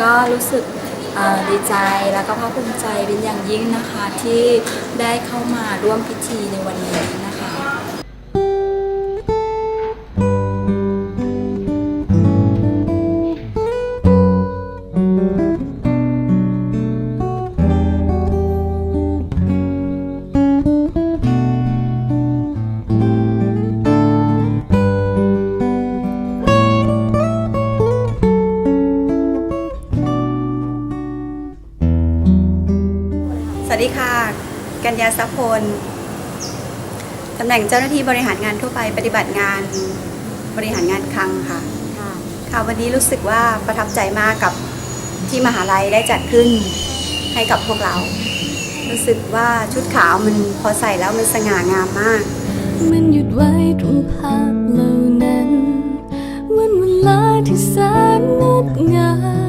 ก็รู้สึกดีใจแล้วก็ภาคภูมิใจเป็นอย่างยิ่งนะคะที่ได้เข้ามาร่วมพิธีในวันนี้ วัสดีค่ะ กัญญาสะพลตำแหน่งเจ้าหน้าที่บริหารงานทั่วไปปฏิบัติงานบริหารงานคลังค่ะ ค่ะ วันนี้รู้สึกว่าประทับใจมากกับที่มหาลัยได้จัดขึ้นให้กับพวกเรา รู้สึกว่าชุดขาวมันพอใส่แล้วมันสง่างามมาก มันหยุดไว้ตรงภาพเหล่านั้นวันเวลาที่แสนงดงาม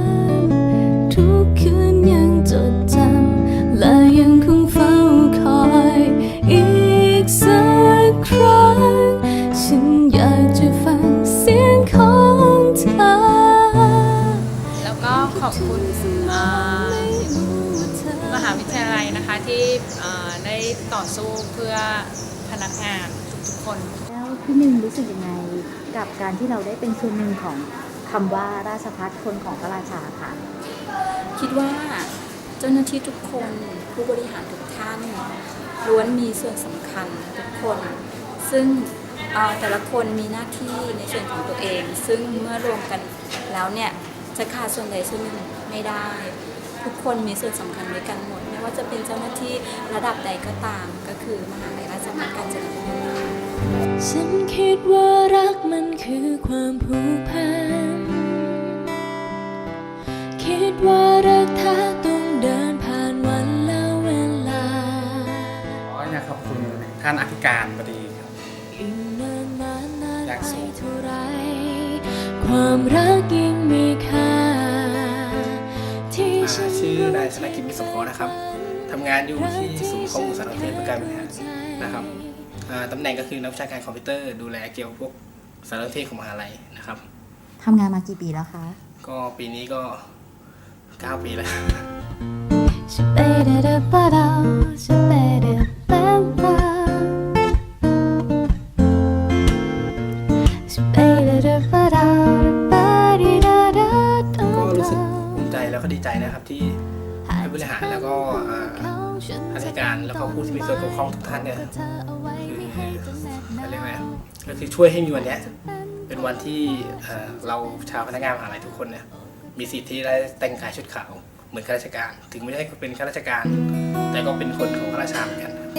ขอบคุณเอ่อมหาวิทยาลัยนะคะที่เอ่อได้ต่อสู้เพื่อพนักงานทุกๆคน แล้วพี่หนึ่งรู้สึกยังไงกับการที่เราได้เป็นส่วนหนึ่งของคำว่าราชพัฒคนของพระราชาค่ะ คิดว่าเจ้าหน้าที่ทุกคนผู้บริหารทุกท่านล้วนมีส่วนสำคัญทุกคน ซึ่งเอ่อแต่ละคนมีหน้าที่ในส่วนของตัวเอง ซึ่งเมื่อรวมกันแล้วเนี่ย จะขาดส่วนใดส่วนหนึ่งไม่ได้ ทุกคนมีส่วนสำคัญด้วยกันหมด ไม่ว่าจะเป็นเจ้าหน้าที่ระดับใดก็ตาม ก็คือมหาลัยราชภัฏกาญจนบุรีฉันคิดว่ารักมันคือความผูกพัน คิดว่ารักแท้ต้องเดินผ่านวันและเวลาขออยากขอบคุณท่านอธิการบดีครับยิ่งนานนานนานอยากไปสูงเท่าไรความรักยิ่ นชื่อนายธนกิจมิตรสมโภชนะครับทำงานอยู่ที่ศูนย์ข้อมูลสารสนเทศเพื่อการบริหารนะครับอ่าตำแหน่งก็คือนักวิชาการคอมพิวเตอร์ดูแลเกี่ยวกับพวกสารสนเทศของมหาลัยนะครับทำงานมากี่ปีแล้วคะ ก็ปีนี้ก็ 9 ปีแล้ว Shabba-da-da-ba-da, shabba-da-ba-ba. Shabba-da-da-ba-da, ba-di-da-da-da-da. ก็รู้สึกภูมิใจแล้วก็ดีใจนะครับที่ให้ บริหารแล้วก็อ่าข้าราชการแล้วก็ผู้ที่มีส่วนเกี่ยวข้องทุกท่านเนี่ยคือเขาเรียกว่าไงก็คือช่วยให้มีวันเนี้ยเป็นวันที่เอ่อเราชาวพนักงานมหาลัยทุกคนเนี่ยมีสิทธิ์ที่ได้แต่งกายชุดขาวเหมือนข้าราชการ ถึงไม่ใช่เป็นข้าราชการ แต่ก็เป็นคนของข้าราชการเหมือนกันครับ